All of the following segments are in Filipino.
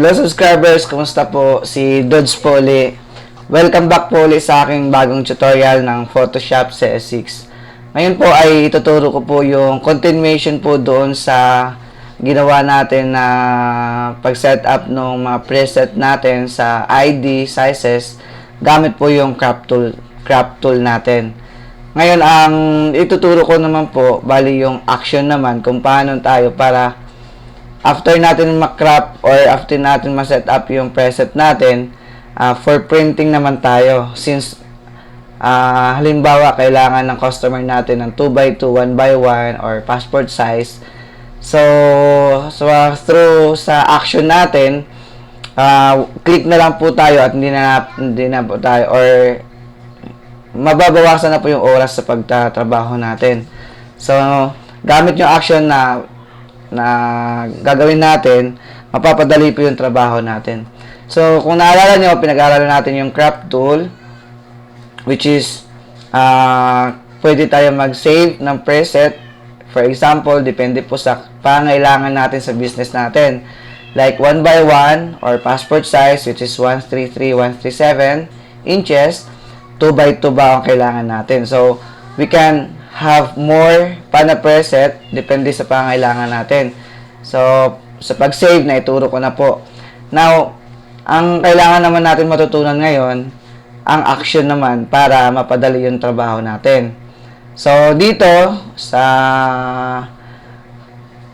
Hello subscribers, kumusta po? Si Dodge po uli. Welcome back po ulit sa aking bagong tutorial ng Photoshop CS6. Ngayon po ay ituturo ko po yung continuation po doon sa ginawa natin na pag-set up ng mga preset natin sa ID sizes gamit po yung crop tool, crop tool natin. Ngayon, ang ituturo ko naman po, bali yung action naman kung paano tayo para after natin makrap or after natin ma-set up yung preset natin, ah, for printing naman tayo. Since, ah, halimbawa, kailangan ng customer natin ng 2x2, 1x1, or passport size. So, so ah, through sa action natin, ah, click na lang po tayo at hindi na, hindi na po tayo, or mababawasan na po yung oras sa pagtatrabaho natin. So, gamit yung action na na gagawin natin, mapapadali po yung trabaho natin. So, kung naalala nyo, pinag-aaralan natin yung crop tool, which is, ah pwede tayo mag-save ng preset. For example, depende po sa pangailangan natin sa business natin. Like 1 by 1 or passport size, which is 133, 137 inches, 2 by 2 ba ang kailangan natin. So, we can have more pa na preset depende sa pangailangan natin. So, sa pag-save na ituro ko na po. Now, ang kailangan naman natin matutunan ngayon, ang action naman para mapadali yung trabaho natin. So, dito sa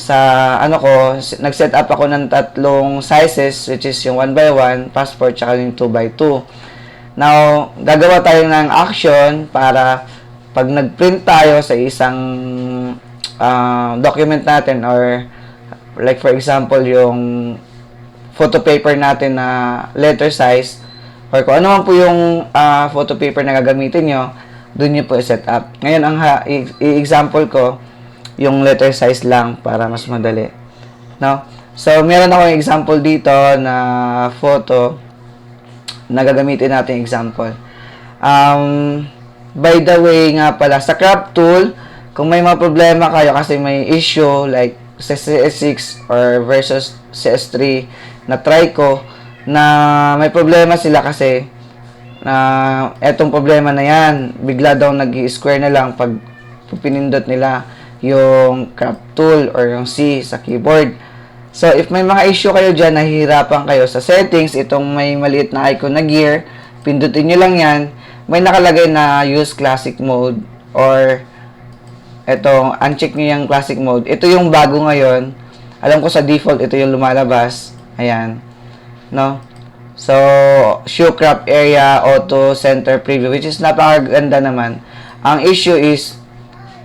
sa ano ko, nag-set up ako ng tatlong sizes which is yung 1 by 1 passport tsaka yung 2 by 2 Now, gagawa tayo ng action para pag nag-print tayo sa isang ah, document natin or like for example yung photo paper natin na letter size or kung ano man po yung ah, photo paper na gagamitin nyo, doon nyo po i-set up. Ngayon, ang i-example ko, yung letter size lang para mas madali. No? So, meron akong example dito na photo na gagamitin natin example. Um, by the way nga pala, sa crop tool, kung may mga problema kayo kasi may issue like sa CS6 or versus CS3 na try ko na may problema sila kasi na etong problema na yan, bigla daw nag-square na lang pag pinindot nila yung crop tool or yung C sa keyboard. So, if may mga issue kayo dyan, nahihirapan kayo sa settings, itong may maliit na icon na gear, pindutin nyo lang yan, may nakalagay na use classic mode or etong uncheck nyo yung classic mode. Ito yung bago ngayon. Alam ko sa default, ito yung lumalabas. Ayan. No? So, show crop area, auto center preview, which is napakaganda naman. Ang issue is,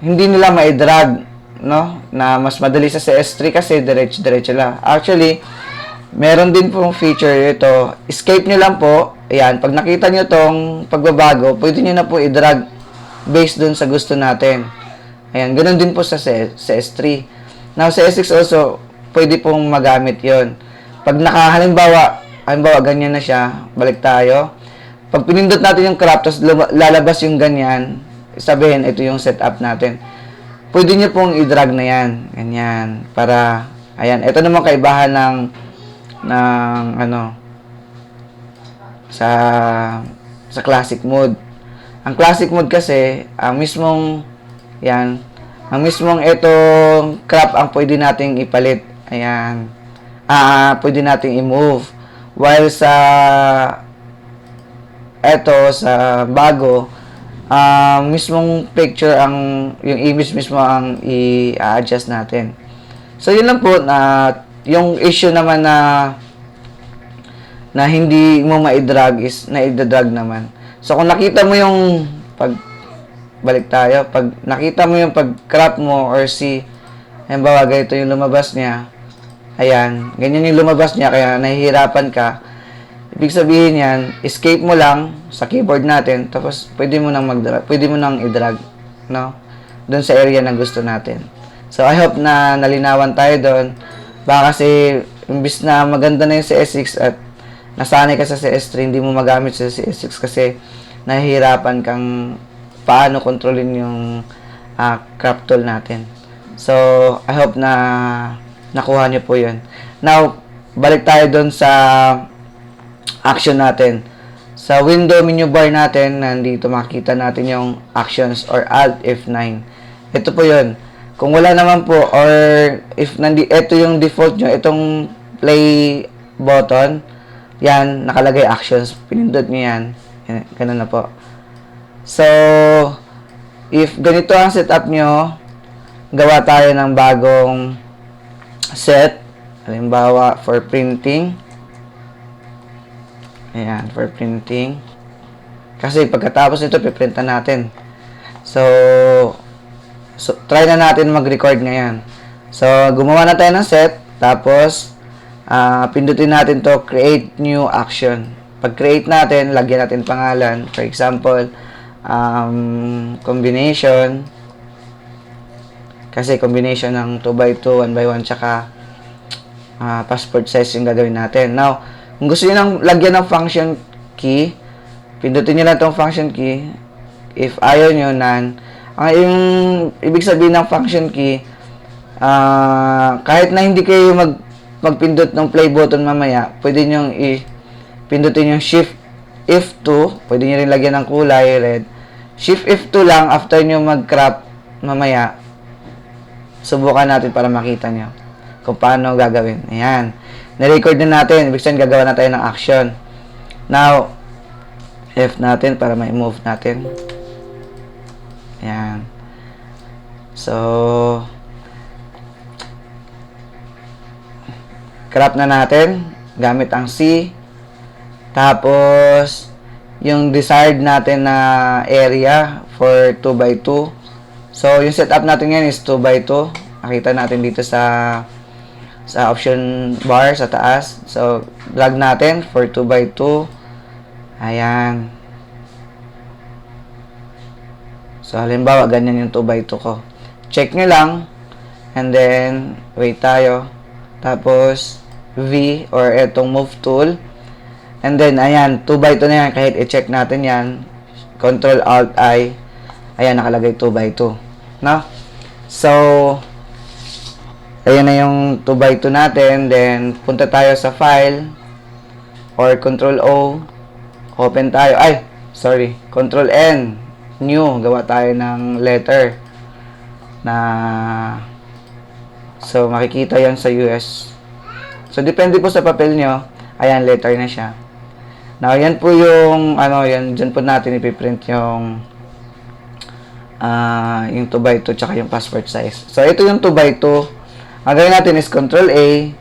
hindi nila ma-drag, no? Na mas madali sa CS3 kasi diretso-diretso lang. Actually, meron din pong feature ito. Escape nyo lang po. Ayan, pag nakita nyo tong pagbabago, pwede nyo na po i-drag based dun sa gusto natin. Ayan, ganun din po sa CS3. Now, sa S6 also, pwede pong magamit yon Pag nakahalimbawa, halimbawa, ganyan na siya, balik tayo. Pag pinindot natin yung crop, tapos lalabas yung ganyan, sabihin, ito yung setup natin. Pwede nyo pong i-drag na yan. Ganyan. Para, ayan, ito naman kaibahan ng, ng, ano, sa, sa classic mode. Ang classic mode kasi, ang mismong, yan, ang mismong itong crop ang pwede nating ipalit. Ayan. Ah, pwede nating i-move. While sa eto sa bago, ang mismong picture ang yung image mismo ang i-adjust natin. So yun lang po na yung issue naman na na hindi mo ma-drag is na-drag naman. So kung nakita mo yung pag balik tayo, pag nakita mo yung pag crop mo or si halimbawa ganito yung lumabas niya, ayan, ganyan yung lumabas niya kaya nahihirapan ka. Ibig sabihin yan, escape mo lang sa keyboard natin, tapos pwede mo nang mag-drag, pwede mo nang i-drag, no? Doon sa area na gusto natin. So, I hope na nalinawan tayo doon. Baka kasi, imbis na maganda na yung CS6 at nasanay ka sa CS3, hindi mo magamit sa CS6 kasi nahihirapan kang paano kontrolin yung ah, crop tool natin. So, I hope na nakuha niyo po yun. Now, balik tayo doon sa action natin. Sa window menu bar natin, nandito makita natin yung actions or Alt F9. Ito po yun. Kung wala naman po, or if nandi, ito yung default nyo, itong play button, yan, nakalagay actions. Pinindot nyo yan. ganun na po. So, if ganito ang setup nyo, gawa tayo ng bagong set. Halimbawa, for printing. Ayan, for printing. Kasi pagkatapos nito, piprintan natin. So, so, try na natin mag-record ngayon. So, gumawa na tayo ng set. Tapos, ah, pindutin natin to create new action. Pag create natin, lagyan natin pangalan. For example, um, combination. Kasi combination ng 2x2, 1x1, tsaka ah, passport size yung gagawin natin. Now, kung gusto niyo nang lagyan ng function key, pindutin niyo lang tong function key. If ayaw niyo nan, ang yung ibig sabihin ng function key, ah, kahit na hindi kayo mag magpindot ng play button mamaya, pwede niyo i pindutin yung shift F2, pwede niyo rin lagyan ng kulay red. Shift F2 lang after niyo mag-crop mamaya. Subukan natin para makita niyo kung paano gagawin. Ayan. Na-record na natin. Ibig sabihin, gagawa na tayo ng action. Now, F natin para ma-move natin. Ayan. So, crop na natin gamit ang C. Tapos, yung desired natin na area for 2x2. So, yung setup natin ngayon is 2x2. Nakita natin dito sa sa option bar sa taas. So, drag natin for 2x2. Ayan. So, halimbawa, ganyan yung 2x2 ko. Check nyo lang. And then, wait tayo. Tapos, V or etong move tool. And then, ayan, 2x2 na yan. Kahit i-check natin yan. Control Alt I. Ayan, nakalagay 2x2. No? So, ayan na yung 2x2 natin. Then, punta tayo sa file. Or Control O. Open tayo. Ay, sorry. Control N. New. Gawa tayo ng letter. Na, so, makikita yan sa US. So, depende po sa papel nyo. Ayan, letter na siya. Now, yan po yung, ano, yan, dyan po natin ipiprint yung, ah, yung 2x2 tsaka yung passport size. So, ito yung 2x2. Ang gawin natin is Control A,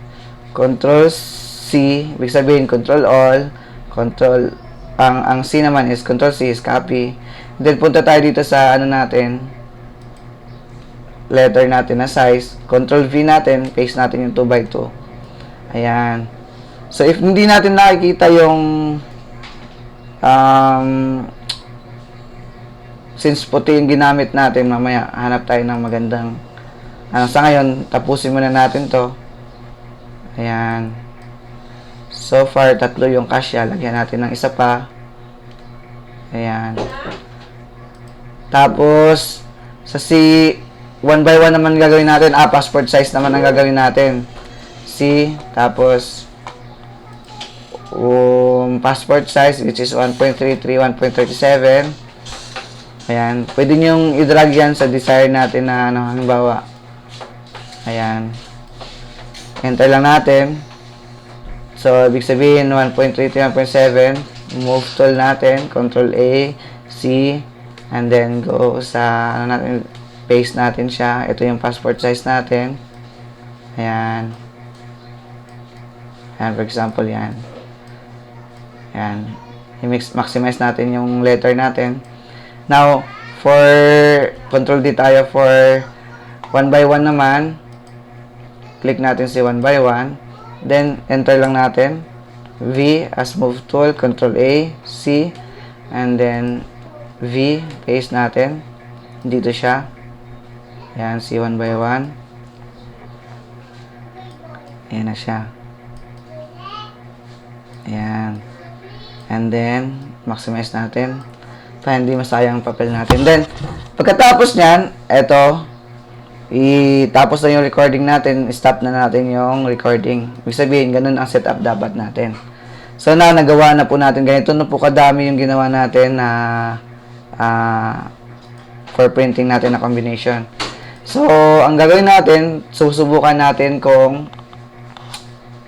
Control C, ibig sabihin Control All, Control, ang, ang C naman is Control C is copy. Then, punta tayo dito sa, ano natin, letter natin na size. Control V natin, paste natin yung 2x2. Ayan. So, if hindi natin nakikita yung um, since puti yung ginamit natin, mamaya hanap tayo ng magandang ano, sa ngayon, tapusin muna natin to. Ayan. So far, tatlo yung kasya. Lagyan natin ng isa pa. Ayan. Tapos, sa C, 1 by 1 naman gagawin natin. Ah, passport size naman ang gagawin natin. C, tapos, um, passport size which is 1.33, 1.37. Ayan. Pwede nyo i-drag yan sa desire natin na ano, halimbawa. Ayan. Enter lang natin. So, ibig sabihin 1.33, 1.7. Move tool natin. Control A, C, and then go sa ano natin, paste natin siya. Ito yung passport size natin. Ayan. Ayan, for example, yan. Ayan. I-mix, maximize natin yung letter natin. Now, for control D tayo for 1 by 1 naman. Click natin si 1 by 1. Then, enter lang natin. V as move tool. Control A, C, and then V, paste natin. Dito siya. Ayan, C 1 by 1. Ayan na siya. Ayan. And then, maximize natin para hindi masayang ang papel natin. Then, pagkatapos niyan, eto, i-tapos na yung recording natin, stop na natin yung recording. Ibig sabihin, ganun ang setup dapat natin. So na, nagawa na po natin. Ganito na po kadami yung ginawa natin na ah, for printing natin na combination. So, ang gagawin natin, susubukan natin kung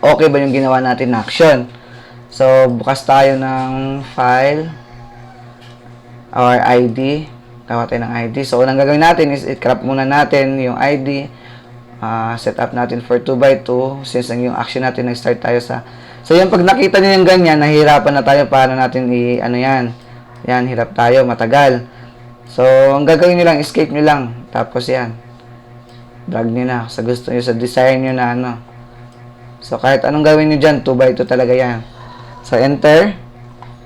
okay ba yung ginawa natin na action. So, bukas tayo ng file or ID. Gawa ng ID. So, unang gagawin natin is i-crop muna natin yung ID. ah set up natin for 2x2 since ang yung action natin nag-start tayo sa So, yung pag nakita nyo yung ganyan, nahihirapan na tayo paano natin i, ano yan. Yan, hirap tayo, matagal. So, ang gagawin nyo lang, escape nyo lang. Tapos yan, drag nyo na sa gusto nyo, sa desire nyo na ano. So, kahit anong gawin nyo dyan, 2x2 talaga yan. So, enter,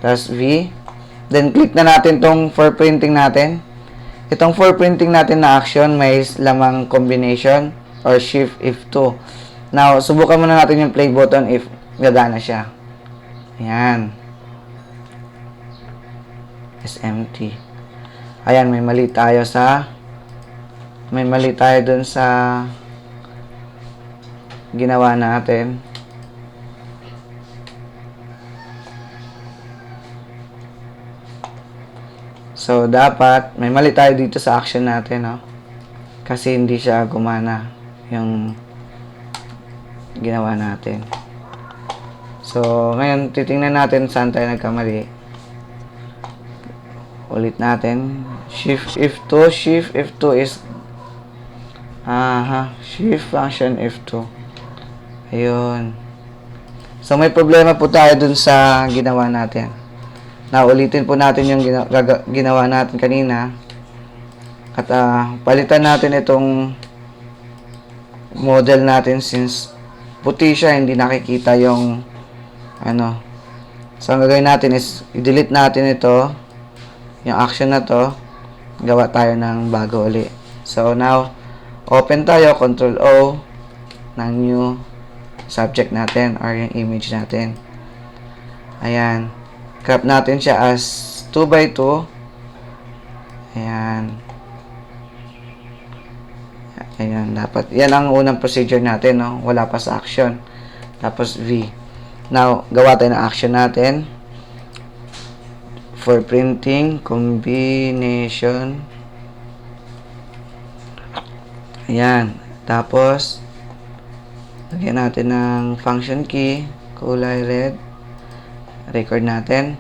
tapos V. Then, click na natin tong for printing natin. Itong for printing natin na action, may lamang combination or shift if 2. Now, subukan muna natin yung play button if gagana siya. Ayan. SMT. Ayan, may mali tayo sa may mali tayo dun sa ginawa natin. So, dapat, may mali tayo dito sa action natin, no? Kasi hindi siya gumana yung ginawa natin. So, ngayon, titingnan natin saan tayo nagkamali. Ulit natin. Shift F2. Shift F2 is Aha. Shift function F2. Ayun. So, may problema po tayo dun sa ginawa natin. Now, ulitin po natin yung ginawa natin kanina. At ah, palitan natin itong model natin since puti siya, hindi nakikita yung ano. So, ang gagawin natin is i-delete natin ito, yung action na to, gawa tayo ng bago uli. So, now, open tayo, control O, ng new subject natin or yung image natin. Ayan. Crop natin siya as 2x2. Ayan. Ayan, dapat. Yan ang unang procedure natin, no? Wala pa sa action. Tapos V. Now, gawa tayo ng action natin. For printing, combination. Ayan. Tapos, lagyan natin ng function key, kulay red. Record natin.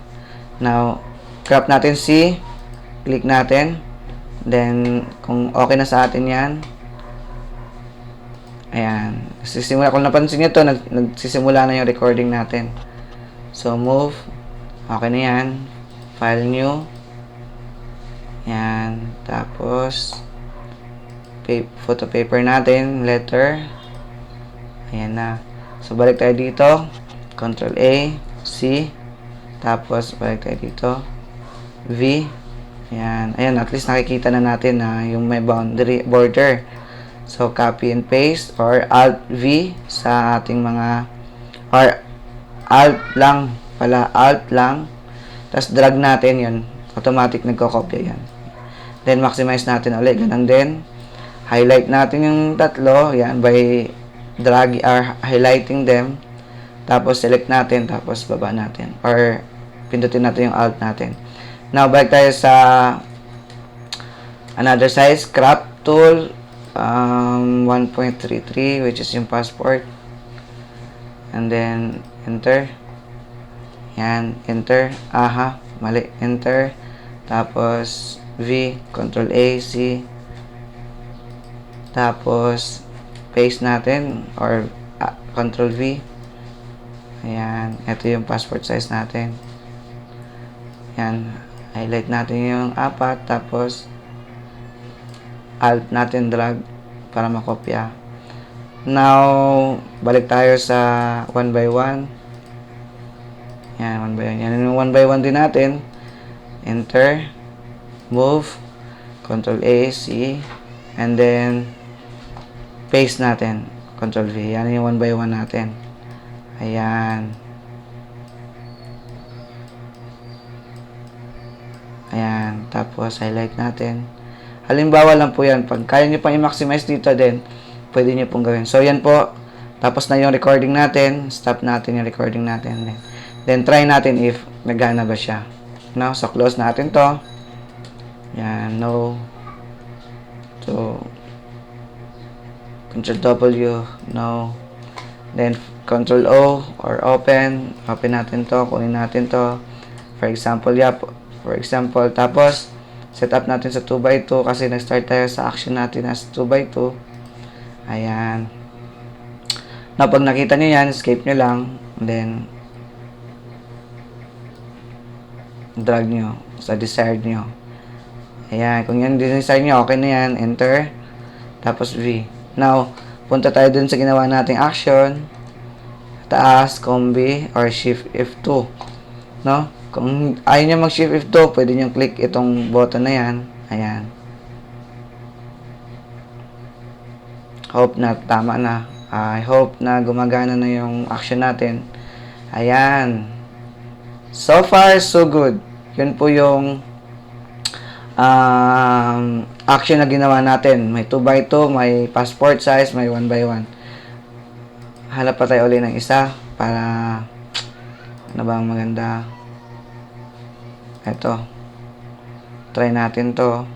Now, crop natin C. Click natin. Then, kung okay na sa atin yan, Ayan. Sisimula, kung napansin nyo to, nag, nagsisimula na yung recording natin. So, move. Okay na yan. File new. Yan. Tapos, photo paper natin, letter. Ayan na. So, balik tayo dito. Control A, C. Tapos, balik tayo dito. V. Ayan. Ayan, at least nakikita na natin na yung may boundary, border. So, copy and paste or Alt V sa ating mga or Alt lang pala, Alt lang. Tapos drag natin yun. Automatic nagkokopya yan. Then, maximize natin ulit. Ganun din. Highlight natin yung tatlo. Yan, by drag or highlighting them. Tapos, select natin. Tapos, baba natin. Or, pindutin natin yung Alt natin. Now, balik tayo sa another size. Crop tool um, 1.33 which is yung passport and then enter yan enter aha mali enter tapos V control A C tapos paste natin or ah, control V ayan ito yung passport size natin yan highlight natin yung apat tapos alt natin drag para makopya. Now, balik tayo sa 1 by 1. Yan, 1 by 1. Yan yung 1 by 1 din natin. Enter. Move. Control A, C. And then, paste natin. Control V. Yan yung 1 by 1 natin. Ayan. Ayan. Tapos, highlight natin Halimbawa lang po yan. Pag kaya nyo pang i-maximize dito din, pwede nyo pong gawin. So, yan po. Tapos na yung recording natin. Stop natin yung recording natin. Then, then try natin if nagana ba siya. No? So, close natin to. Yan. No. So, Control W. No. Then, Control O or open. Open natin to. Kunin natin to. For example, yeah. For example, tapos, set up natin sa 2x2 kasi nag-start tayo sa action natin as 2x2. Ayan. Now, pag nakita nyo yan, escape nyo lang. Then, drag nyo sa desired nyo. Ayan. Kung yan desired nyo, okay na yan. Enter. Tapos V. Now, punta tayo dun sa ginawa nating action. Taas, combi, or shift F2. No? Kung ayaw nyo mag-shift F2, pwede nyo click itong button na yan. Ayan. Hope na tama na. I hope na gumagana na yung action natin. Ayan. So far, so good. Yun po yung um, action na ginawa natin. May 2x2, may passport size, may 1x1. Hanap pa tayo ulit ng isa para ano ba ang maganda. Ito. Try natin to.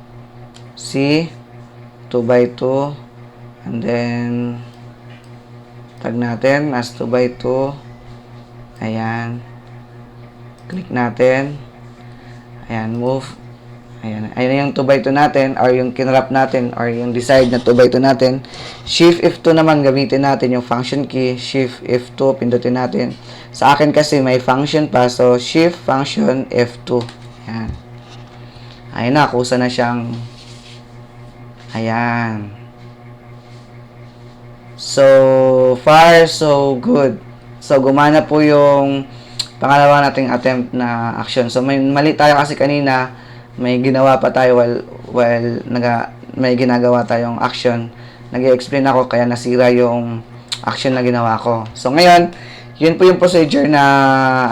C 2x2 and then tag natin as 2x2 ayan click natin ayan move ayan. Ayan yung 2x2 natin or yung kinrap natin or yung desired na 2x2 natin. Shift F2 naman gamitin natin yung function key shift F2 pindutin natin. Sa akin kasi may function pa so shift function F2 ayan. Ayun na kusa na siyang ayan. So, far, so good. So, gumana po yung pangalawa nating attempt na action. So, may mali tayo kasi kanina, may ginawa pa tayo while, while naga, may ginagawa tayong action. nag explain ako, kaya nasira yung action na ginawa ko. So, ngayon, yun po yung procedure na,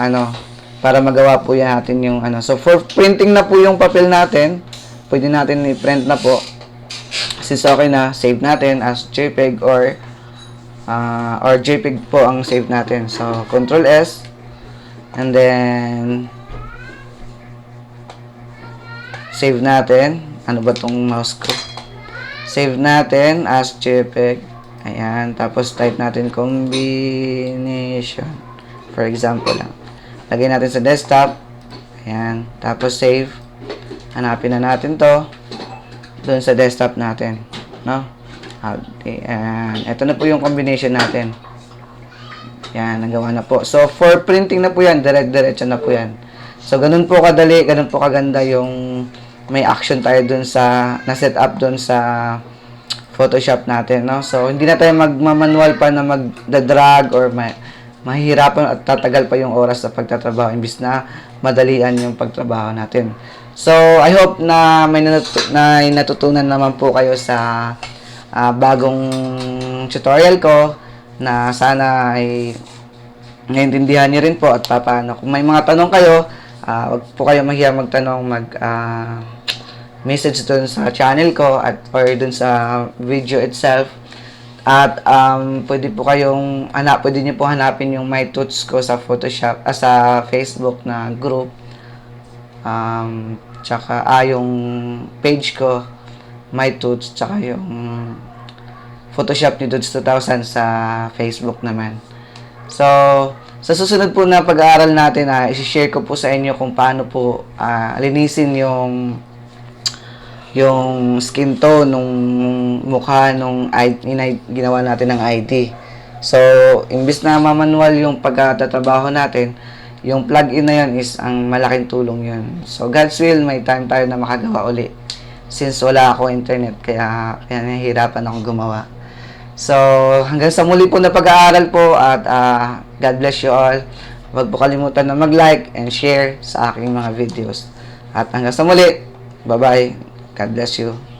ano, para magawa po yan natin yung, ano. So, for printing na po yung papel natin, pwede natin i-print na po. Since okay na, save natin as JPEG or uh, or JPEG po ang save natin. So, Control S and then save natin. Ano ba tong mouse ko? Save natin as JPEG. Ayan. Tapos type natin combination. For example lang. Lagay natin sa desktop. Ayan. Tapos save. Hanapin na natin to doon sa desktop natin. No? Ayan. Ito na po yung combination natin. Yan, nagawa na po. So, for printing na po yan, direct-diretso na po yan. So, ganun po kadali, ganun po kaganda yung may action tayo dun sa, na-set up dun sa Photoshop natin, no? So, hindi na tayo magmamanual pa na magdadrag or may, mahihirapan at tatagal pa yung oras sa pagtatrabaho imbis na madalian yung pagtrabaho natin. So, I hope na may natutu- na natutunan naman po kayo sa ah, bagong tutorial ko na sana ay naintindihan niyo rin po at paano. Kung may mga tanong kayo, ah, wag po kayo mahiya magtanong, mag ah, message dun sa channel ko at or dun sa video itself. At um, pwede po kayong hanap, pwede niyo po hanapin yung my tuts ko sa Photoshop, ah, sa Facebook na group. Um, tsaka ah, yung page ko, my tuts, tsaka yung Photoshop ni Dudes 2000 sa Facebook naman. So, sa susunod po na pag-aaral natin, ah, isi-share ko po sa inyo kung paano po ah, linisin yung yung skin tone nung mukha nung I- inay- ginawa natin ng ID. So, imbis na mamanual yung pagkatatrabaho natin, yung plug-in na yun is ang malaking tulong yun. So, God's will, may time tayo na makagawa uli. Since wala ako internet, kaya, kaya nahihirapan akong gumawa. So, hanggang sa muli po na pag-aaral po at ah, God bless you all. Huwag po kalimutan na mag-like and share sa aking mga videos. At hanggang sa muli, bye-bye. God bless you.